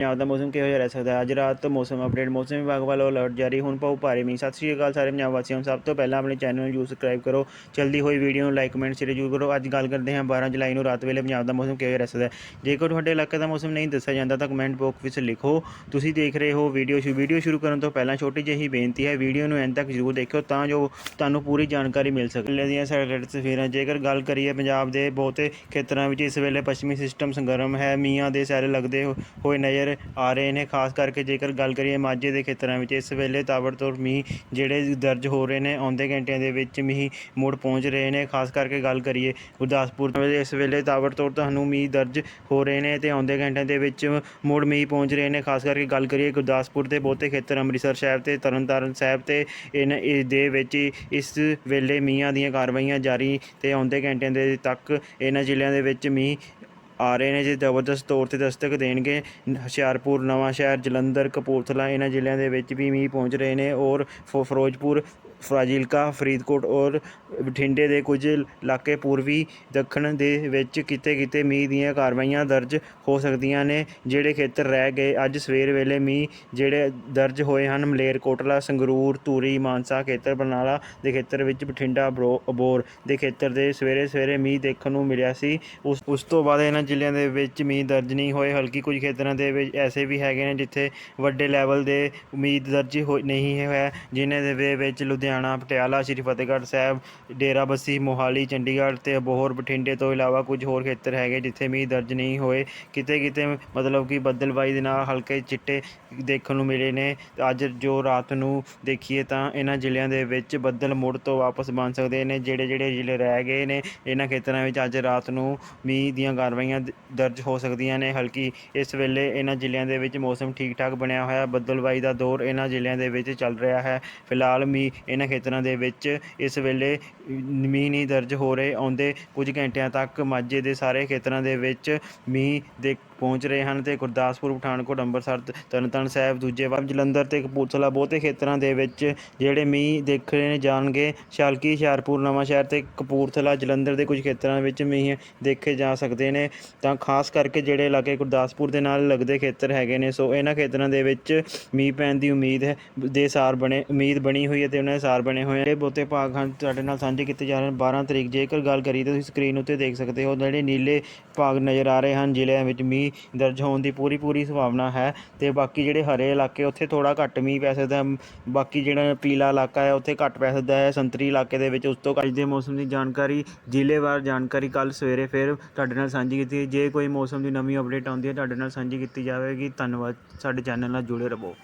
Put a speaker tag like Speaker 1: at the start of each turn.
Speaker 1: ਪੰਜਾਬ ਦਾ ਮੌਸਮ ਕਿਹੋ ਜਿਹਾ ਰਹਿ ਸਕਦਾ ਹੈ? ਅੱਜ ਰਾਤ ਤੋਂ ਮੌਸਮ ਅਪਡੇਟ ਮੌਸਮ ਵਿਭਾਗ ਵੱਲੋਂ ਅਲਰਟ ਜਾਰੀ। ਹੁਣ ਪਾਉ ਭਾਰੀ ਮੀਂਹ। ਸਤਿ ਸ਼੍ਰੀ ਅਕਾਲ ਸਾਰੇ ਪੰਜਾਬ ਵਾਸੀਆਂ ਨੂੰ। ਸਭ ਤੋਂ ਪਹਿਲਾਂ ਆਪਣੇ ਚੈਨਲ ਨੂੰ ਜਰੂਰ ਸਬਸਕ੍ਰਾਈਬ ਕਰੋ। ਜਲਦੀ ਹੋਈ ਵੀਡੀਓ ਨੂੰ ਲਾਈਕ ਕਮੈਂਟ ਸ਼ੇਅਰ ਜਰੂਰ ਕਰੋ। ਅੱਜ ਗੱਲ ਕਰਦੇ ਹਾਂ 12 ਜੁਲਾਈ ਨੂੰ ਰਾਤ ਵੇਲੇ ਪੰਜਾਬ ਦਾ ਮੌਸਮ ਕਿਹੋ ਜਿਹਾ ਰਹਿ ਸਕਦਾ ਹੈ। ਜੇਕਰ ਤੁਹਾਡੇ ਇਲਾਕੇ ਦਾ ਮੌਸਮ ਨਹੀਂ ਦੱਸਿਆ ਜਾਂਦਾ ਤਾਂ ਕਮੈਂਟ ਬਾਕਸ ਵਿੱਚ ਲਿਖੋ। ਤੁਸੀਂ ਦੇਖ ਰਹੇ ਹੋ ਵੀਡੀਓ ਸ਼ੁਰੂ ਵੀਡੀਓ ਸ਼ੁਰੂ ਕਰਨ ਤੋਂ ਪਹਿਲਾਂ ਛੋਟੀ ਜਿਹੀ ਬੇਨਤੀ ਹੈ ਵੀਡੀਓ ਨੂੰ ਐਂਡ ਤੱਕ ਜ਼ਰੂਰ ਦੇਖਿਓ ਤਾਂ ਜੋ ਤੁਹਾਨੂੰ ਪੂਰੀ ਜਾਣਕਾਰੀ ਮਿਲ ਸਕੇ। ਵੇਲੇ ਦੀਆਂ ਸੈਟੇਲਾਈਟ ਤਸਵੀਰਾਂ, ਜੇਕਰ ਗੱਲ ਕਰੀਏ ਪੰਜਾਬ ਦੇ ਬਹੁਤੇ ਖੇਤਰਾਂ ਵਿੱਚ ਇਸ ਵੇਲੇ ਪੱਛਮੀ ਸਿਸਟਮ ਸੰਗਰਮ ਹੈ। ਮੀਆਂ ਦੇ ਸਾਰੇ ਲੱਗਦੇ ਹੋਏ ਨਜ਼ਰ ਆ ਰਹੇ ਨੇ, ਖਾਸ ਕਰਕੇ ਜੇਕਰ ਗੱਲ ਕਰੀਏ ਮਾਝੇ ਦੇ ਖੇਤਰਾਂ ਵਿੱਚ, ਇਸ ਵੇਲੇ ਤਾਬੜਤੋੜ ਮੀਂਹ ਜਿਹੜੇ ਦਰਜ ਹੋ ਰਹੇ ਨੇ, ਆਉਂਦੇ ਘੰਟਿਆਂ ਦੇ ਵਿੱਚ ਮੀਂਹ ਮੁੜ ਪਹੁੰਚ ਰਹੇ ਨੇ। ਖਾਸ ਕਰਕੇ ਗੱਲ ਕਰੀਏ ਗੁਰਦਾਸਪੁਰ ਵਿੱਚ, ਇਸ ਵੇਲੇ ਤਾਬੜਤੋੜ ਤੁਹਾਨੂੰ ਮੀਂਹ ਦਰਜ ਹੋ ਰਹੇ ਨੇ ਤੇ ਆਉਂਦੇ ਘੰਟਿਆਂ ਦੇ ਵਿੱਚ ਮੁੜ ਮੀਂਹ ਪਹੁੰਚ ਰਹੇ ਨੇ। ਖਾਸ ਕਰਕੇ ਗੱਲ ਕਰੀਏ ਗੁਰਦਾਸਪੁਰ ਦੇ ਬਹੁਤੇ ਖੇਤਰ, ਅੰਮ੍ਰਿਤਸਰ ਸਾਹਿਬ ਤੇ ਤਰਨਤਾਰਨ ਸਾਹਿਬ ਤੇ ਇਹਨਾਂ ਦੇ ਵਿੱਚ ਇਸ ਵੇਲੇ ਮੀਂਹਾਂ ਦੀਆਂ ਕਾਰਵਾਈਆਂ ਜਾਰੀ ਤੇ ਆਉਂਦੇ ਘੰਟਿਆਂ ਦੇ ਤੱਕ ਇਹਨਾਂ ਜ਼ਿਲ੍ਹਿਆਂ ਦੇ ਵਿੱਚ ਮੀਂਹ ਆ ਰਹੇ ਨੇ, ਜੇ ਜ਼ਬਰਦਸਤ ਤੌਰ ਤੇ ਦਸਤਕ ਦੇਣਗੇ। ਹੁਸ਼ਿਆਰਪੁਰ ਨਵਾਂ ਸ਼ਹਿਰ ਜਲੰਧਰ, ਕਪੂਰਥਲਾ ਇਹਨਾਂ ਜ਼ਿਲ੍ਹਿਆਂ ਦੇ ਵਿੱਚ ਵੀ ਮੀਂਹ ਪਹੁੰਚ ਰਹੇ ਨੇ ਔਰ ਫ- ਫਿਰੋਜ਼ਪੁਰ ਫਾਜ਼ਿਲਕਾ ਫਰੀਦਕੋਟ ਔਰ ਬਠਿੰਡੇ ਦੇ ਕੁਝ ਇਲਾਕੇ ਪੂਰਬੀ ਦੱਖਣ ਦੇ ਵਿੱਚ ਕਿਤੇ ਕਿਤੇ ਮੀਂਹ ਦੀਆਂ ਕਾਰਵਾਈਆਂ ਦਰਜ ਹੋ ਸਕਦੀਆਂ ਨੇ, ਜਿਹੜੇ ਖੇਤਰ ਰਹਿ ਗਏ। ਅੱਜ ਸਵੇਰ ਵੇਲੇ ਮੀਂਹ ਜਿਹੜੇ ਦਰਜ ਹੋਏ ਹਨ ਮਲੇਰਕੋਟਲਾ ਸੰਗਰੂਰ, ਧੂਰੀ, ਮਾਨਸਾ, ਖੇਤਰ ਬਰਨਾਲਾ ਦੇ ਖੇਤਰ ਵਿੱਚ ਬਠਿੰਡਾ, ਬਰੋ- ਅਬੋਰ ਦੇ ਖੇਤਰ ਦੇ ਸਵੇਰੇ ਸਵੇਰੇ ਮੀਂਹ ਦੇਖਣ ਨੂੰ ਮਿਲਿਆ ਸੀ। ਉਸ ਉਸ ਤੋਂ ਬਾਅਦ ਇਹਨਾਂ ਜ਼ਿਲ੍ਹਿਆਂ ਦੇ ਵਿੱਚ ਮੀਂਹ ਦਰਜ ਨਹੀਂ ਹੋਏ, ਹਲਕੀ ਕੁਝ ਖੇਤਰਾਂ ਦੇ ਵਿੱਚ ਐਸੇ ਵੀ ਹੈਗੇ ਨੇ ਜਿੱਥੇ ਵੱਡੇ ਲੈਵਲ ਦੇ ਉਮੀਦ ਦਰਜ ਹੋ ਨਹੀਂ ਹੋਇਆ ਜਿਨ੍ਹਾਂ ਦੇ ਵਿੱਚ ਲੁਧਿਆਣਾ ਪਟਿਆਲਾ, ਸ਼੍ਰੀ ਫਤਿਹਗੜ੍ਹ ਸਾਹਿਬ ਡੇਰਾਬੱਸੀ ਮੋਹਾਲੀ, ਚੰਡੀਗੜ੍ਹ ਤੇ ਅਬੋਹਰ ਬਠਿੰਡੇ ਤੋਂ ਇਲਾਵਾ ਕੁਝ ਹੋਰ ਖੇਤਰ ਹੈਗੇ ਜਿੱਥੇ ਮੀਂਹ ਦਰਜ ਨਹੀਂ ਹੋਏ। ਕਿਤੇ ਕਿਤੇ ਮਤਲਬ ਕਿ ਬੱਦਲਬਾਈ ਦੇ ਨਾਲ ਹਲਕੇ ਚਿੱਟੇ ਦੇਖਣ ਨੂੰ ਮਿਲੇ ਨੇ। ਅੱਜ ਜੋ ਰਾਤ ਨੂੰ ਦੇਖੀਏ ਤਾਂ ਇਹਨਾਂ ਜ਼ਿਲ੍ਹਿਆਂ ਦੇ ਵਿੱਚ ਬੱਦਲ ਮੁੜ ਤੋਂ ਵਾਪਸ ਬਣ ਸਕਦੇ ਨੇ। ਜਿਹੜੇ ਜਿਹੜੇ ਜ਼ਿਲ੍ਹੇ ਰਹਿ ਗਏ ਨੇ ਇਹਨਾਂ ਖੇਤਰਾਂ ਵਿੱਚ ਅੱਜ ਰਾਤ ਨੂੰ ਮੀਂਹ ਦੀਆਂ ਕਾਰਵਾਈਆਂ ਦਰਜ ਹੋ ਸਕਦੀਆਂ ਨੇ। ਹਲਕੀ ਇਸ ਵੇਲੇ ਇਹਨਾਂ ਜ਼ਿਲ੍ਹਿਆਂ ਦੇ ਵਿੱਚ ਮੌਸਮ ਠੀਕ ਠਾਕ ਬਣਿਆ ਹੋਇਆ। ਬੱਦਲਬਾਈ ਦਾ ਦੌਰ ਇਹਨਾਂ ਜ਼ਿਲ੍ਹਿਆਂ ਦੇ ਵਿੱਚ ਚੱਲ ਰਿਹਾ ਹੈ। ਫਿਲਹਾਲ ਮੀਂਹ ਇਹਨਾਂ ਖੇਤਰਾਂ ਦੇ ਵਿੱਚ ਇਸ ਵੇਲੇ ਮੀਂਹ ਨਹੀਂ ਦਰਜ ਹੋ ਰਹੇ, ਆਉਂਦੇ ਕੁਝ ਘੰਟਿਆਂ ਤੱਕ ਮਾਝੇ ਦੇ ਸਾਰੇ ਖੇਤਰਾਂ ਦੇ ਵਿੱਚ ਮੀਂਹ ਦੇ ਪਹੁੰਚ ਰਹੇ ਹਨ ਤੇ ਗੁਰਦਾਸਪੁਰ, ਪਠਾਨਕੋਟ, ਅੰਮ੍ਰਿਤਸਰ, ਤੇ, ਤਰਨਤਾਰਨ ਸਾਹਿਬ, ਦੂਜੇ ਵੱਲ ਜਲੰਧਰ ਤੇ ਕਪੂਰਥਲਾ ਬਹੁਤੇ ਖੇਤਰਾਂ ਦੇ ਵਿੱਚ ਜਿਹੜੇ ਮੀਂਹ ਦੇਖੇ ਜਾਣਗੇ। ਸ਼ਾਲਕੀ ਹੁਸ਼ਿਆਰਪੁਰ, ਨਵਾਂ ਸ਼ਹਿਰ ਤੇ ਕਪੂਰਥਲਾ, ਜਲੰਧਰ ਦੇ ਕੁਝ ਖੇਤਰਾਂ ਵਿੱਚ ਮੀਂਹ ਦੇਖੇ ਜਾ ਸਕਦੇ ਨੇ। ਤਾਂ ਖਾਸ ਕਰਕੇ ਜਿਹੜੇ ਇਲਾਕੇ ਗੁਰਦਾਸਪੁਰ ਦੇ ਨਾਲ ਲੱਗਦੇ ਖੇਤਰ ਹੈਗੇ ਨੇ, ਸੋ ਇਹਨਾਂ ਖੇਤਰਾਂ ਦੇ ਵਿੱਚ ਮੀਂਹ ਪੈਣ ਦੀ ਉਮੀਦ ਹੈ, ਦੇ ਸਾਰ ਬਣੇ, ਉਮੀਦ ਬਣੀ ਹੋਈ ਹੈ ਤੇ ਉਹਨਾਂ ਦੇ ਸਾਰ ਬਣੇ ਹੋਏ ਨੇ। ਇਹ ਬਹੁਤੇ ਭਾਗ ਹਨ ਤੁਹਾਡੇ ਨਾਲ ਸਾਂਝੇ ਕੀਤੇ ਜਾ ਰਹੇ ਹਨ 12 ਤਰੀਕ ਜੇਕਰ ਗੱਲ ਕਰੀਏ ਤਾਂ ਤੁਸੀਂ ਸਕਰੀਨ ਉੱਤੇ ਦੇਖ ਸਕਦੇ ਹੋ, ਜਿਹੜੇ ਨੀਲੇ ਭਾਗ ਨਜ਼ਰ ਆ ਰਹੇ ਹਨ, ਜ਼ਿਲ੍ਹਿਆਂ ਵਿੱਚ ਮੀਂਹ ਦਰਜ ਹੋਣ ਦੀ ਪੂਰੀ ਪੂਰੀ ਸੰਭਾਵਨਾ ਹੈ ਤੇ ਬਾਕੀ ਜਿਹੜੇ ਹਰੇ ਇਲਾਕੇ ਉੱਥੇ ਥੋੜਾ ਘੱਟ ਮੀਂਹ ਪੈ ਸਕਦਾ ਬਾਕੀ ਜਿਹੜਾ ਪੀਲਾ ਇਲਾਕਾ ਹੈ ਉੱਥੇ ਘੱਟ ਪੈ ਸਕਦਾ ਹੈ। ਸੰਤਰੀ ਇਲਾਕੇ ਦੇ ਵਿੱਚ ਉਸ ਤੋਂ ਅੱਜ ਦੇ ਮੌਸਮ ਦੀ ਜਾਣਕਾਰੀ ਜ਼ਿਲ੍ਹੇਵਾਰ ਜਾਣਕਾਰੀ ਕੱਲ ਸਵੇਰੇ ਫਿਰ ਤੁਹਾਡੇ ਨਾਲ ਸਾਂਝੀ ਕੀਤੀ ਜੇ ਕੋਈ ਮੌਸਮ ਦੀ ਨਵੀਂ ਅਪਡੇਟ ਆਉਂਦੀ ਹੈ, ਤੁਹਾਡੇ ਨਾਲ ਸਾਂਝੀ ਕੀਤੀ ਜਾਵੇਗੀ। ਧੰਨਵਾਦ। ਸਾਡੇ ਚੈਨਲ ਨਾਲ ਜੁੜੇ ਰਹੋ।